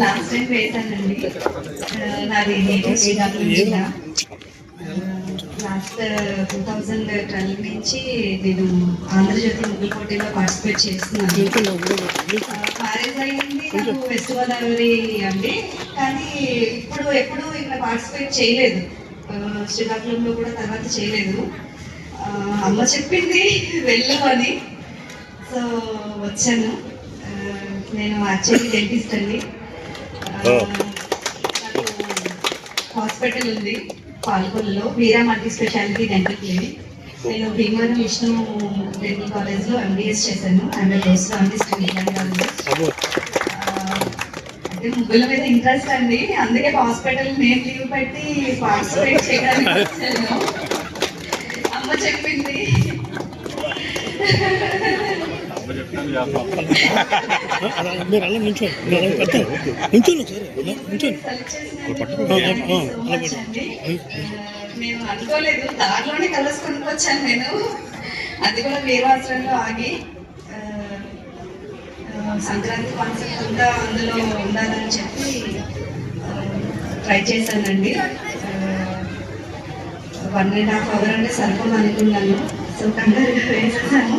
Last time వేసానండి ఆ, నాది నేటివ్ శ్రీకాకుళం జిల్లా లాస్ట్ టూ థౌజండ్ ట్వెల్వ్ నుంచి నేను ఆంధ్రజ్యోతి ముగ్గుల పోటీలో పార్టిసిపేట్ చేస్తున్నాను. మ్యారేజ్ అయ్యింది నాకు వెస్ట్ గోదావరి అండి. కానీ ఇప్పుడు ఎప్పుడూ ఇక్కడ పార్టిసిపేట్ చేయలేదు. శ్రీకాకుళంలో కూడా తర్వాత చేయలేదు. అమ్మ చెప్పింది వెళ్ళు అని సో వచ్చాను. నేను యాక్చువల్లీ డెంటిస్ట్ అండి. హాస్పిటల్ ఉంది పాల్కొల్లులో. Veera multi speciality dental clinic నేను భీమవరం విష్ణు డెంటల్ కాలేజ్లో ఎంబీఎస్ చేశాను. అండ్ పోస్ట్ కాలేజ్ అంటే ముగ్గుల మీద ఇంట్రెస్ట్ అండి. అందుకే హాస్పిటల్ నేను లీవ్ పెట్టి పార్టిసిపేట్ చేయడానికి వచ్చాను. చెప్పింది అలా మీరు అలా నించోండి నించోండి నించోండి అనుకోలేదు దారిలోనే కలుసుకొని వచ్చాను నేను అది కూడా వీరవాసరంలో ఆగి సంక్రాంతి కాన్సెప్ట్ అంతా అందులో ఉండాలని చెప్పి ట్రై చేశానండి. వన్ అండ్ హాఫ్ అవర్ అంటే సరిపోదు అనుకున్నాను. సో కంగారు వేసేసాను